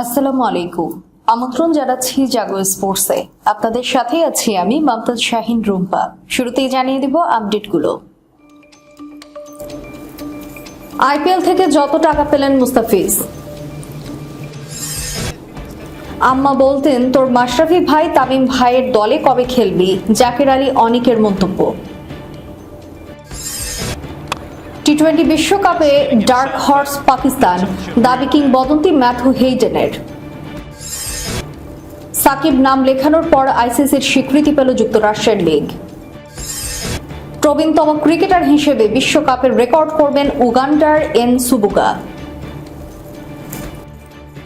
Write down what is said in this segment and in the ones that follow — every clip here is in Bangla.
আসসালামু আলাইকুম। আমন্ত্রণ জানাচ্ছি জাগো স্পোর্টসে। আপনাদের সাথে আছি আমি মমতাজ শাহিন রুম্পা। শুরুতেই জানিয়ে দিব আপডেটগুলো। আইপিএল থেকে যত টাকা পেলেন মুস্তাফিজ। আম্মা বলতেন, তোর মাশরাফি ভাই তামিম ভাইয়ের দলে কবে খেলবি? জাকের আলী অনিকের মন্তব্য। টি টোয়েন্টি বিশ্বকাপে ডার্ক হর্স পাকিস্তান দাবি কিংবদন্তি ম্যাথু হেইডেনের সাকিব নাম লেখানোর পর আইসিসির স্বীকৃতি পেল যুক্তরাষ্ট্রের লিগ। প্রবীণতম ক্রিকেটার হিসেবে বিশ্বকাপের রেকর্ড করবেন উগান্ডার এন সুবুকা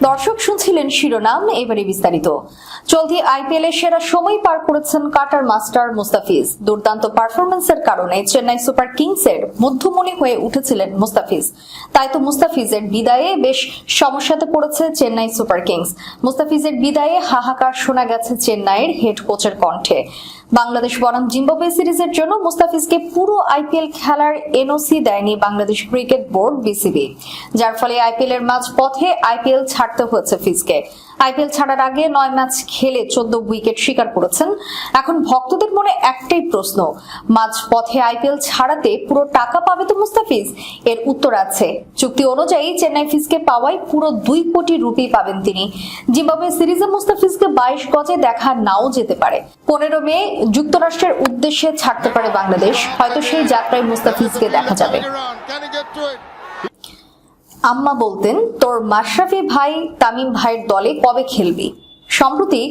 দর্শক শুনছিলেন শিরোনাম, এবারে বিস্তারিত। চলতি আইপিএল এর সেরা সময় পার করেছেন কাটার মাস্টার মুস্তাফিজ। দুর্দান্ত পারফরমেন্সের কারণে চেন্নাই সুপার কিংসের মধ্যমণি হয়ে উঠেছিলেন মুস্তাফিজ। তাই তো মুস্তাফিজের বিদায়ে বেশ সমস্যাতে পড়েছে চেন্নাই সুপার কিংস। মুস্তাফিজের বিদায়ে হাহাকার শোনা গেছে চেন্নাইয়ের হেড কোচের কণ্ঠে। বাংলাদেশ বনাম জিম্বাবুয়ে সিরিজের জন্য মুস্তাফিজকে পুরো আইপিএল খেলার এনওসি দেয়নি বাংলাদেশ ক্রিকেট বোর্ড বিসিবি। যার ফলে আইপিএল এর মাঝ পথে আইপিএল ছাড়তে হয়েছে ফিজকে। আইপিএল ছাড়ার আগে নয় ম্যাচ খেলে চোদ্দ উইকেট শিকার করেছেন। এখন ভক্তদের মনে একটাই প্রশ্ন মাঝ পথে আইপিএল ছাড়াতে পুরো টাকা পাবে তো মুস্তাফিজ? এর উত্তর আছে, চুক্তি অনুযায়ী চেন্নাই ফিজকে পাওয়ায় পুরো দুই কোটি রুপি পাবেন তিনি। জিম্বাবুয়ে সিরিজে মুস্তাফিজকে বাইশ গজে দেখা নাও যেতে পারে। পনেরো মে যুক্তরাষ্ট্রের উদ্দেশ্যে ছাড়তে পারে বাংলাদেশ। হয়তো সেই যাত্রায় মুস্তাফিজকে দেখা যাবে। আম্মা বলতেন তোর মাশরাফি ভাই তামিম ভাইয়ের দলে কবে খেলবি? সম্প্রতি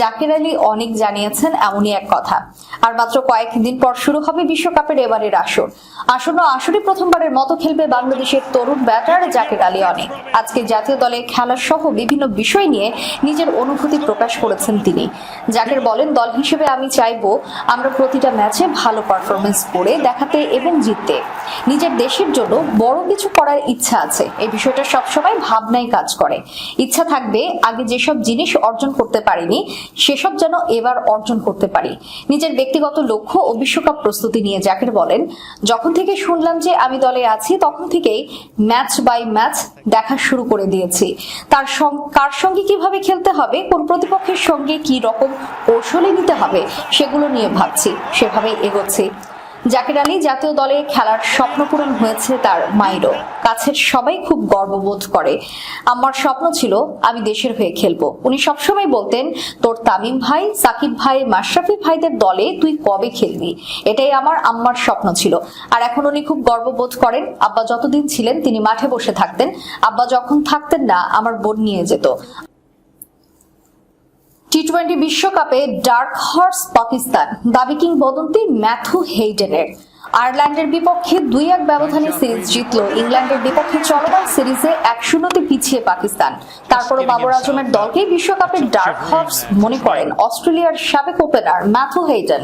জাকির আলী অনেক জানিয়েছেন এমনই এক কথা। আর মাত্র কয়েকদিন পর শুরু হবে বিশ্বকাপের এবারের আসর। আসন্ন আসরে প্রথমবারের মতো খেলবে বাংলাদেশের তরুণ ব্যাটার জাকির আলী অনেক। আজকে জাতীয় দলে খেলা সহ বিভিন্ন বিষয় নিয়ে নিজের অনুভূতি প্রকাশ করেছেন তিনি। জাকির বলেন, দল হিসেবে আমি চাইব আমরা প্রতিটা ম্যাচে ভালো পারফরমেন্স করে দেখাতে এবং জিততে। নিজের দেশের জন্য বড় কিছু করার ইচ্ছা আছে। এই বিষয়টা সবসময় ভাবনায় কাজ করে। ইচ্ছা থাকবে আগে যেসব জিনিস অর্জন করতে পারিনি, সেসব যেন এবার অর্জন করতে পারি। নিজের ব্যক্তিগত লক্ষ্য ও বিশ্বকাপ প্রস্তুতি নিয়ে জাকির বলেন, যখন থেকে শুনলাম যে আমি দলে আছি, তখন থেকেই ম্যাচ বাই ম্যাচ দেখা শুরু করে দিয়েছি। তার কার সঙ্গে কীভাবে খেলতে হবে, কোন প্রতিপক্ষের সঙ্গে কি রকম কৌশলে নিতে হবে, সেগুলো নিয়ে ভাবছি, সেভাবেই এগোচ্ছি। জাকির আলী জাতীয় দলে খেলার স্বপ্ন পূরণ হয়েছে তার মায়েরও। কাছের সবাই খুব গর্ববোধ করে। আমার স্বপ্ন ছিল, আমি দেশের হয়ে খেলব। উনি সবসময় বলতেন, তোর তামিম ভাই, সাকিব ভাই, মাশরাফি ভাইদের দলে তুই কবে খেলবি? এটাই আমার আম্মার স্বপ্ন ছিল। আর এখন উনি খুব গর্ববোধ করেন, আব্বা যতদিন ছিলেন তিনি মাঠে বসে থাকতেন। আব্বা যখন থাকতেন না, আমার বোন নিয়ে যেত। টি টোয়েন্টি বিশ্বকাপে ডার্ক হর্স পাকিস্তান দাবি কিংবদন্তি ম্যাথু হেইডেনের। আয়ারল্যান্ডের বিপক্ষে দুই এক ব্যবধানে সিরিজ জিতল ইংল্যান্ডের বিপক্ষে চলমান সিরিজে এক শূন্যতে পিছিয়ে পাকিস্তান। তারপরও বাবর আজমের দলকে বিশ্বকাপের ডার্ক হর্স মনে করেন অস্ট্রেলিয়ার সাবেক ওপেনার ম্যাথু হেইডেন।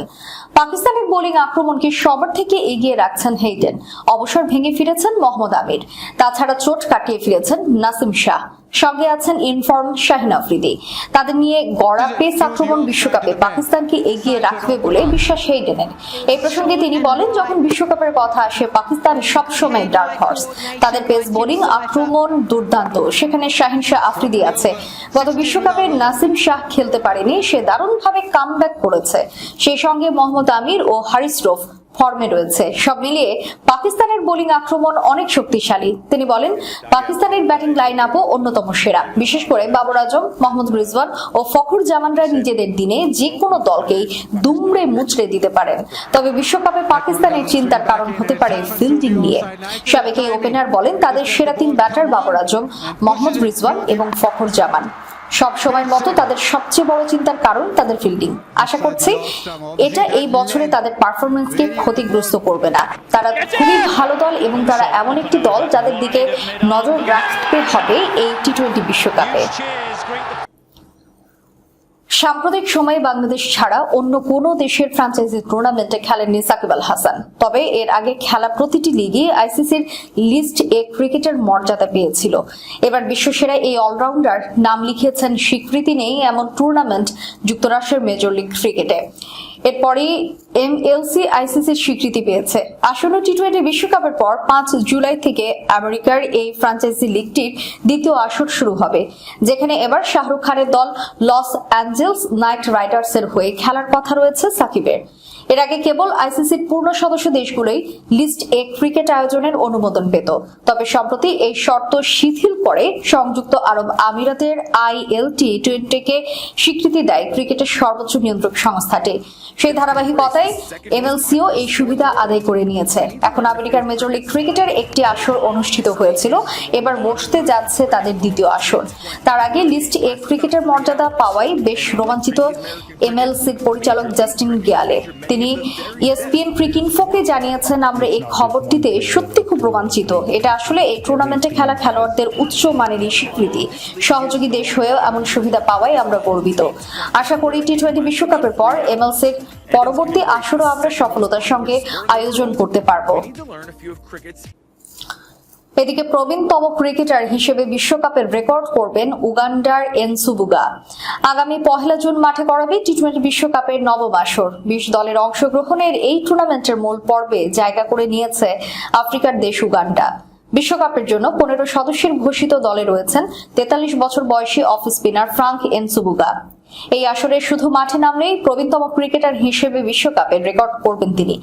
পাকিস্তানের বোলিং আক্রমণকে সবার থেকে এগিয়ে রাখছেন হেইডেন। অবসর ভেঙে ফিরেছেন মোহাম্মদ আমির। তাছাড়া চোট কাটিয়ে ফিরেছেন নাসিম শাহ। সঙ্গে আছেন ইনফর্ম শাহিন আফ্রিদি তাদের নিয়ে গড়া পেস আক্রমণ বিশ্বকাপে পাকিস্তানকে এগিয়ে রাখবে বলে বিশ্বাস হেইডেনের এই প্রসঙ্গে তিনি বলেন যখন বিশ্বকাপের কথা আসে পাকিস্তান সবসময় ডার্ক হর্স তাদের পেস বোলিং আক্রমণ দুর্দান্ত সেখানে শাহিন শাহ আফ্রিদি আছে গত বিশ্বকাপে নাসিম শাহ খেলতে পারেনি সে দারুণভাবে কামব্যাক করেছে সেই সঙ্গে মোহাম্মদ আমির ও হারিস রফ ফর্মে রয়েছে। সব মিলিয়ে পাকিস্তানের বোলিং আক্রমণ অনেক শক্তিশালী। তিনি বলেন, পাকিস্তানের ব্যাটিং লাইন আপও অন্যতম সেরা। বিশেষ করে বাবর আজম, মোহাম্মদ রিজওয়ান ও ফখর জামানরা নিজেদের দিনে যে কোনো দলকেই দুমড়ে মুচড়ে দিতে পারেন। তবে বিশ্বকাপে পাকিস্তানের চিন্তার কারণ হতে পারে ফিল্ডিং নিয়ে। সাবেক এই ওপেনার বলেন, তাদের সেরা তিন ব্যাটার বাবর আজম, মোহাম্মদ রিজওয়ান এবং ফখর জামান। সব সময়ের মতো তাদের সবচেয়ে বড় চিন্তার কারণ তাদের ফিল্ডিং আশা করছি এটা এই বছরে তাদের পারফরমেন্সকে ক্ষতিগ্রস্ত করবে না। তারা খুবই ভালো দল এবং তারা এমন একটি দল যাদের দিকে নজর রাখতে হবে এই টি টোয়েন্টি বিশ্বকাপে। সাম্প্রতিক সময়ে বাংলাদেশ ছাড়া অন্য কোনো দেশের ফ্রাঞ্চাইজি টুর্নামেন্টে খেলেননি সাকিব আল হাসান। তবে এর আগে খেলা প্রতিটি লিগে আইসিসির লিস্ট এ ক্রিকেটের মর্যাদা পেয়েছিল। এবার বিশ্বসেরা এই অলরাউন্ডার নাম লিখিয়েছেন স্বীকৃতি নেই এমন টুর্নামেন্ট যুক্তরাষ্ট্রের মেজর লিগ ক্রিকেটে এরপরই এমএলসি আইসিসির স্বীকৃতি পেয়েছে। আসন্ন টি টোয়েন্টি বিশ্বকাপের পর পাঁচ জুলাই থেকে আমেরিকার এই ফ্রাঞ্চাইজি লিগটির দ্বিতীয় আসর শুরু হবে, যেখানে এবার শাহরুখ খানের দল লস অ্যাঞ্জেলস নাইট রাইডার্সের হয়ে খেলার কথা রয়েছে সাকিবের। এর আগে কেবল আইসিসির পূর্ণ সদস্য দেশগুলোই লিস্ট এ ক্রিকেট আয়োজনের অনুমোদন পেত, তবে সম্প্রতি এই শর্ত শিথিল করে সংযুক্ত আরব আমিরাতের আইএল টি টোয়েন্টিকে স্বীকৃতি দেয় ক্রিকেটের সর্বোচ্চ নিয়ন্ত্রক সংস্থাটি। সেই ধারাবাহিকতায় এমএলসিও এই সুবিধা আদায় করে নিয়েছে। এখন আমেরিকার মেজর লিগ ক্রিকেটের একটি আসর অনুষ্ঠিত হয়েছিল। এবার বসতে যাচ্ছে তাদের দ্বিতীয় আসর। তার আগে লিস্ট এ ক্রিকেটের মর্যাদা পাওয়াই বেশ রোমাঞ্চিত এমএলসির পরিচালক জাস্টিন গিয়ালে। তিনি ইএসপিএন ক্রিকিনফোকে জানিয়েছেন, আমরা এই খবরটিতে সত্যি খুব রোমাঞ্চিত। এটা আসলে এই টুর্নামেন্টে খেলা খেলোয়াড়দের উচ্চ মানেরই স্বীকৃতি। সহযোগী দেশ হয়েও এমন সুবিধা পাওয়াই আমরা গর্বিত। আশা করি টি টোয়েন্টি বিশ্বকাপের পর এমএলসির পরবর্তী আসরও আমরা সফলতার সঙ্গে আয়োজন করতে পারব। এদিকে প্রবীণতম ক্রিকেটার হিসেবে বিশ্বকাপের রেকর্ড করবেন উগান্ডার এনসুবুগা আগামী পহেলা জুন মাঠে করাবে টি টোয়েন্টি বিশ্বকাপের নবম আসর। বিশ দলের অংশগ্রহণের এই টুর্নামেন্টের মূল পর্বে জায়গা করে নিয়েছে আফ্রিকার দেশ উগান্ডা। বিশ্বকাপের জন্য পনেরো সদস্যের ঘোষিত দলে রয়েছেন তেতাল্লিশ বছর বয়সী অফ স্পিনার ফ্রাঙ্ক এনসুবুগা এই আসরে শুধু মাঠে নামলেই প্রবীণতম ক্রিকেটার হিসেবে বিশ্বকাপের রেকর্ড করবেন তিনি।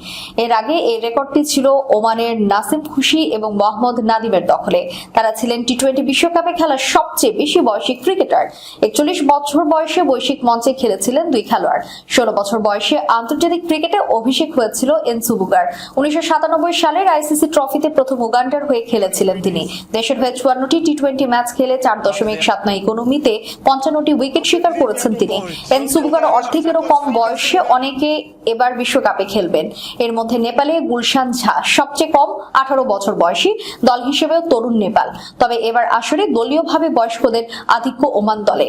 এর আগে এই রেকর্ডটি ছিল ওমানের নাসিম খুশি এবং মোহাম্মদ নাদিমের দখলে। তারা ছিলেন টি টোয়েন্টি বিশ্বকাপে খেলা সবচেয়ে বেশি বয়সী ক্রিকেটার। একচল্লিশ বছর বয়সে বৈশ্বিক মঞ্চে খেলেছিলেন দুই খেলোয়াড়। ষোলো বছর বয়সে আন্তর্জাতিক ক্রিকেটে অভিষেক হয়েছিল এনসুবুগার উনিশশো সাতানব্বই সালের আইসিসি ট্রফিতে প্রথম উগান্ডার হয়ে খেলেছিলেন তিনি। দেশের হয়ে চুয়ান্নটি টি টোয়েন্টি ম্যাচ খেলে চার দশমিক সাত নয় ইকোনমিতে পঞ্চান্নটি উইকেট শিকার করেছেন তিনি। এনসুবুগার অর্ধেকেরও কম বয়সে অনেকে এবার বিশ্বকাপে খেলবেন। এর মধ্যে নেপালে গুলশান ঝা, সবচেয়ে কম আঠারো বছর বয়সী দল হিসেবেও তরুণ নেপাল। তবে এবার আসরে দলীয়ভাবে বয়স্কদের আধিক্য ওমান দলে।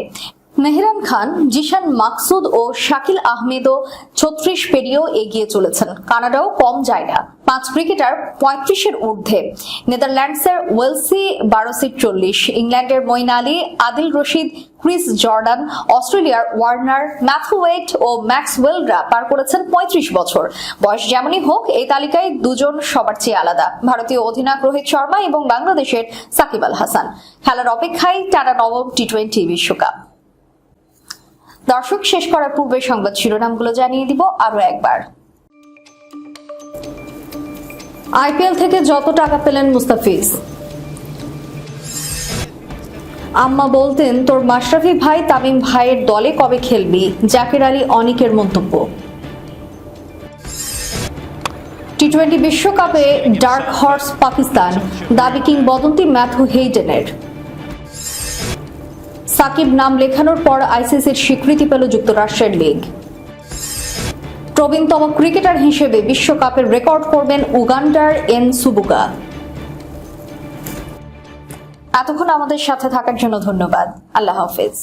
মেহরান খান, জিশান মাকসুদ ও শাকিল আহমেদও ছত্রিশ পেরিয়েও এগিয়ে চলেছেন। কানাডাও কম যায় না। পাঁচ ক্রিকেটার পঁয়ত্রিশের ঊর্ধ্বে। নেদারল্যান্ডসের ওয়েলসি বারোসি চল্লিশ, ইংল্যান্ডের মইন আলী আদিল রশিদ, ক্রিস জর্ডান, অস্ট্রেলিয়ার ওয়ার্নার ম্যাথুওয়েট ও ম্যাক্স ম্যাক্সওয়েলরা পার করেছেন পঁয়ত্রিশ বছর। বয়স যেমনই হোক, এই তালিকায় দুজন সবার চেয়ে আলাদা। ভারতীয় অধিনায়ক রোহিত শর্মা এবং বাংলাদেশের সাকিব আল হাসান। খেলার অপেক্ষায় টাটা নবম টি টোয়েন্টি বিশ্বকাপ। দর্শক, শেষ করার পূর্বে সংবাদ শিরোনামগুলো জানিয়ে দিব আরও একবার। আইপিএল থেকে যত টাকা পেলেন মুস্তাফিজ। আম্মা বলতেন, তোর মাশরাফি ভাই তামিম ভাইয়ের দলে কবে খেলবি? জাকির আলী অনিকের মন্তব্য। টি টোয়েন্টি বিশ্বকাপে ডার্ক হর্স পাকিস্তান, দাবি কিংবদন্তি ম্যাথু হেইডেনের। সাকিব নাম লেখানোর পর আইসিসির স্বীকৃতি পেল যুক্তরাষ্ট্রের লীগ। প্রবীণতম ক্রিকেটার হিসেবে বিশ্বকাপের রেকর্ড করবেন উগান্ডার এন সুবুকা এতক্ষণ আমাদের সাথে থাকার জন্য ধন্যবাদ। আল্লাহ হাফেজ।